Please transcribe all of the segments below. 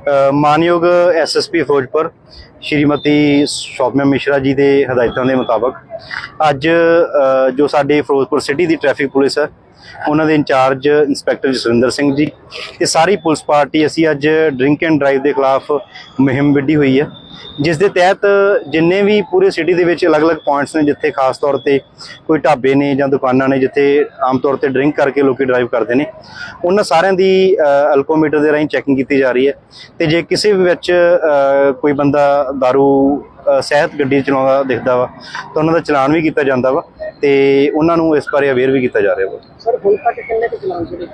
ਅ, ਮਾਨਯੋਗ ਐਸਐਸਪੀ ਫਿਰੋਜ਼ਪੁਰ ਸ਼੍ਰੀਮਤੀ ਸ਼ੋਭਨਾ ਮਿਸ਼ਰਾ ਜੀ ਦੇ ਹਦਾਇਤਾਂ ਦੇ ਮੁਤਾਬਕ ਅੱਜ ਜੋ ਸਾਡੇ ਫਿਰੋਜ਼ਪੁਰ ਸਿਟੀ ਦੀ ਟ੍ਰੈਫਿਕ ਪੁਲਿਸ ਹੈ ਉਹਨਾਂ ਦੇ ਇੰਚਾਰਜ ਇੰਸਪੈਕਟਰ ਜਸਵਿੰਦਰ ਸਿੰਘ ਜੀ ਤੇ ਸਾਰੀ ਪੁਲਿਸ ਪਾਰਟੀ ਅਸੀਂ ਅੱਜ ਡਰਿੰਕ ਐਂਡ ਡਰਾਈਵ ਦੇ ਖਿਲਾਫ ਮੁਹਿੰਮ ਵਿੱਢੀ ਹੋਈ ਹੈ। ਜਿਸ ਦੇ ਤਹਿਤ ਜਿੰਨੇ ਵੀ ਪੂਰੇ ਸਿਟੀ ਦੇ ਵਿੱਚ ਅਲੱਗ-ਅਲੱਗ ਪੁਆਇੰਟਸ ਨੇ ਜਿੱਥੇ ਖਾਸ ਤੌਰ ਤੇ ਕੋਈ ਢਾਬੇ ਨੇ ਜਾਂ ਦੁਕਾਨਾਂ ਨੇ ਜਿੱਥੇ ਆਮ ਤੌਰ ਤੇ ਡਰਿੰਕ ਕਰਕੇ ਲੋਕੀ ਡਰਾਈਵ ਕਰਦੇ ਨੇ ਉਹਨਾਂ ਸਾਰਿਆਂ ਦੀ ਅਲਕੋਮੀਟਰ ਦੇ ਰਾਹੀਂ ਚੈਕਿੰਗ ਕੀਤੀ ਜਾ ਰਹੀ ਹੈ। ਤੇ ਜੇ ਕਿਸੇ ਵੀ ਵਿੱਚ ਕੋਈ ਬੰਦਾ दारू ਅ, ਸਹਿਤ ਗੱਡੀ ਚਲਾਉਂਦਾ ਦਿਖਦਾ ਵਾ ਤਾਂ ਉਹਨਾਂ ਦਾ ਚਲਾਨ ਵੀ ਕੀਤਾ ਜਾਂਦਾ ਵਾ। ਤੇ ਉਹਨਾਂ ਨੂੰ ਇਸ ਬਾਰੇ ਅਵੇਅਰ ਵੀ ਕੀਤਾ ਜਾ ਰਿਹਾ ਵਾ ਸਰ ਹੁਣ ਤੱਕ ਕਿੰਨੇ ਕੁ ਚਲਾਨ ਜਿਹੜੇ?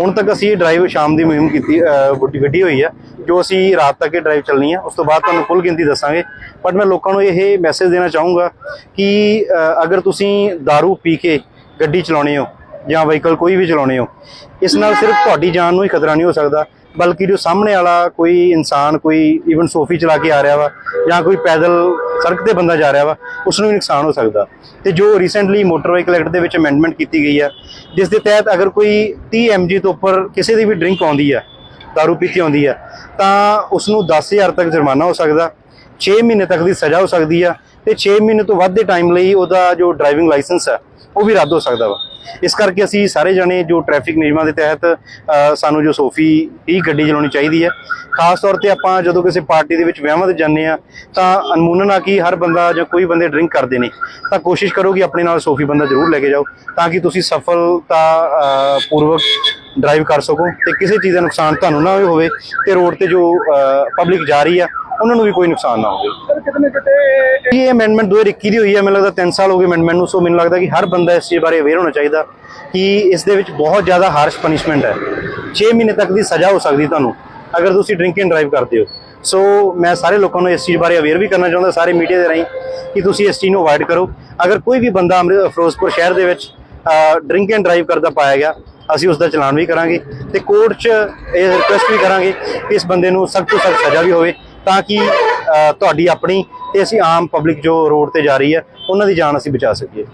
ਹੁਣ ਤੱਕ ਅਸੀਂ ਡਰਾਈਵ ਸ਼ਾਮ ਦੀ ਮੁਹਿੰਮ ਕੀਤੀ ਵੱਡੀ ਗੱਡੀ ਹੋਈ ਆ ਜੋ ਅਸੀਂ ਰਾਤ ਤੱਕ ਇਹ ਡਰਾਈਵ ਚੱਲਣੀ ਆ ਉਸ ਤੋਂ ਬਾਅਦ ਤੁਹਾਨੂੰ ਫੁੱਲ ਗਿਣਤੀ ਦੱਸਾਂਗੇ। ਬਟ ਮੈਂ ਲੋਕਾਂ ਨੂੰ ਇਹ ਮੈਸੇਜ ਦੇਣਾ ਚਾਹੂੰਗਾ ਕਿ ਅਗਰ ਤੁਸੀਂ दारू ਪੀ ਕੇ ਗੱਡੀ ਚਲਾਉਣੇ ਹੋ ਜਾਂ ਵਹੀਕਲ ਕੋਈ ਵੀ ਚਲਾਉਣੇ ਹੋ ਇਸ ਨਾਲ ਸਿਰਫ ਤੁਹਾਡੀ ਜਾਨ ਨੂੰ ਹੀ ਖਤਰਾ ਨਹੀਂ ਹੋ ਸਕਦਾ। ਬਲਕਿ ਜੋ ਸਾਹਮਣੇ ਵਾਲਾ ਕੋਈ ਇਨਸਾਨ, ਕੋਈ ਈਵਨ ਸੋਫੀ ਚਲਾ ਕੇ ਆ ਰਿਹਾ ਵਾ ਜਾਂ ਕੋਈ ਪੈਦਲ ਸੜਕ ਤੇ ਬੰਦਾ ਜਾ ਰਿਹਾ ਵਾ ਉਸ ਨੂੰ ਵੀ ਨੁਕਸਾਨ ਹੋ ਸਕਦਾ। ਤੇ ਜੋ ਰੀਸੈਂਟਲੀ ਮੋਟਰ ਵਹੀਕਲ ਐਕਟ ਦੇ ਵਿੱਚ ਅਮੈਂਡਮੈਂਟ ਕੀਤੀ ਗਈ ਆ, ਜਿਸ ਦੇ ਤਹਿਤ ਅਗਰ ਕੋਈ 30 mg ਤੋਂ ਉੱਪਰ ਕਿਸੇ ਦੀ ਵੀ ਡਰਿੰਕ ਆਉਂਦੀ ਆ ਦਾਰੂ ਪੀਤੀ ਆਉਂਦੀ ਆ, ਤਾਂ ਉਸ ਨੂੰ 10000 ਤੱਕ ਜੁਰਮਾਨਾ ਹੋ ਸਕਦਾ 6 ਮਹੀਨੇ ਤੱਕ ਦੀ ਸਜ਼ਾ ਹੋ ਸਕਦੀ ਆ ਤੇ 6 ਮਹੀਨੇ ਤੋਂ ਵੱਧ ਦੇ ਟਾਈਮ ਲਈ ਉਹਦਾ ਜੋ ਡਰਾਈਵਿੰਗ ਲਾਇਸੈਂਸ ਆ ਉਹ ਵੀ ਰੱਦ ਹੋ ਸਕਦਾ ਵਾ। ਇਸ ਕਰਕੇ ਅਸੀਂ ਸਾਰੇ ਜਣੇ ਜੋ ਟ੍ਰੈਫਿਕ ਨਿਯਮਾਂ ਦੇ ਤਹਿਤ ਸਾਨੂੰ ਜੋ ਸੋਫੀ ਹੀ ਗੱਡੀ ਚਲਾਉਣੀ ਚਾਹੀਦੀ ਹੈ। ਖਾਸ ਤੌਰ ਤੇ ਆਪਾਂ ਜਦੋਂ ਕਿਸੇ ਪਾਰਟੀ ਦੇ ਵਿੱਚ ਵਿਆਹਾਂ ਤੇ ਜਾਂਦੇ ਆ ਤਾਂ ਅਨਮੂਨਨ ਆ ਕਿ ਹਰ ਬੰਦਾ ਜਾਂ ਕੋਈ ਬੰਦੇ ਡਰਿੰਕ ਕਰਦੇ ਨੇ। ਤਾਂ ਕੋਸ਼ਿਸ਼ ਕਰੋ ਕਿ ਆਪਣੇ ਨਾਲ ਸੋਫੀ ਬੰਦਾ ਜ਼ਰੂਰ ਲੈ ਕੇ ਜਾਓ, ਤਾਂ ਕਿ ਤੁਸੀਂ ਸਫਲਤਾ ਪੂਰਵਕ ਡਰਾਈਵ ਕਰ ਸਕੋ ਤੇ ਕਿਸੇ ਚੀਜ਼ ਦਾ ਨੁਕਸਾਨ ਤੁਹਾਨੂੰ ਨਾ ਹੋਵੇ ਤੇ ਰੋਡ ਤੇ ਜੋ ਪਬਲਿਕ ਜਾ ਰਹੀ ਆ, ਉਹਨਾਂ ਨੂੰ ਵੀ ਕੋਈ ਨੁਕਸਾਨ ਨਾ ਹੋਵੇ। ਸਰ ਕਿਤਨੇ ਕਿਤੇ ਇਹ ਅਮੈਂਡਮੈਂਟ 2021 ਦੀ ਹੋਈ ਹੈ, ਮੈਨੂੰ ਲੱਗਦਾ 3 ਸਾਲ ਹੋ ਗਏ ਅਮੈਂਡਮੈਂਟ ਨੂੰ, ਸੋ ਮੈਨੂੰ ਲੱਗਦਾ ਕਿ ਹਰ ਬੰਦਾ ਇਸ ਚੀਜ਼ ਬਾਰੇ ਅਵੇਅਰ ਹੋਣਾ ਚਾਹੀਦਾ ਕਿ ਇਸ ਦੇ ਵਿੱਚ ਬਹੁਤ ਜ਼ਿਆਦਾ ਹਾਰਸ਼ ਪਨਿਸ਼ਮੈਂਟ ਹੈ। 6 ਮਹੀਨੇ ਤੱਕ ਦੀ ਸਜ਼ਾ ਹੋ ਸਕਦੀ ਤੁਹਾਨੂੰ, ਅਗਰ ਤੁਸੀਂ ਡਰਿੰਕ ਐਂਡ ਡਰਾਈਵ ਕਰਦੇ ਹੋ। ਸੋ ਮੈਂ ਸਾਰੇ ਲੋਕਾਂ ਨੂੰ ਇਸ ਚੀਜ਼ ਬਾਰੇ ਅਵੇਅਰ ਵੀ ਕਰਨਾ ਚਾਹੁੰਦਾ, ਸਾਰੇ ਮੀਡੀਆ ਦੇ ਰਾਹੀਂ, ਕਿ ਤੁਸੀਂ ਇਸ ਚੀਜ਼ ਨੂੰ ਅਵਾਇਡ ਕਰੋ। ਅਗਰ ਕੋਈ ਵੀ ਬੰਦਾ ਅੰਮ੍ਰਿਤ ਫਿਰੋਜ਼ਪੁਰ ਸ਼ਹਿਰ ਦੇ ਵਿੱਚ ਡਰਿੰਕ ਐਂਡ ਡਰਾਈਵ ਕਰਦਾ ਪਾਇਆ ਗਿਆ, ਅਸੀਂ ਉਸ ਦਾ ਚਲਾਨ ਵੀ ਕਰਾਂਗੇ ਤੇ ਕੋਰਟ 'ਚ ਇਹ ਰਿਕੁਐਸਟ ਵੀ ਕਰਾਂਗੇ ਕਿ ਇਸ ਬੰਦੇ ਨੂੰ ਸਖਤ ਤੋਂ ਸਖਤ ਸਜ਼ਾ ਵੀ ਹੋਵੇ, ਤਾਂ ਕਿ ਤੁਹਾਡੀ ਆਪਣੀ ਤੇ ਅਸੀਂ ਆਮ ਪਬਲਿਕ ਜੋ ਰੋਡ ਤੇ ਜਾ ਰਹੀ ਹੈ, ਉਹਨਾਂ ਦੀ ਜਾਨ ਅਸੀਂ ਬਚਾ ਸਕੀਏ।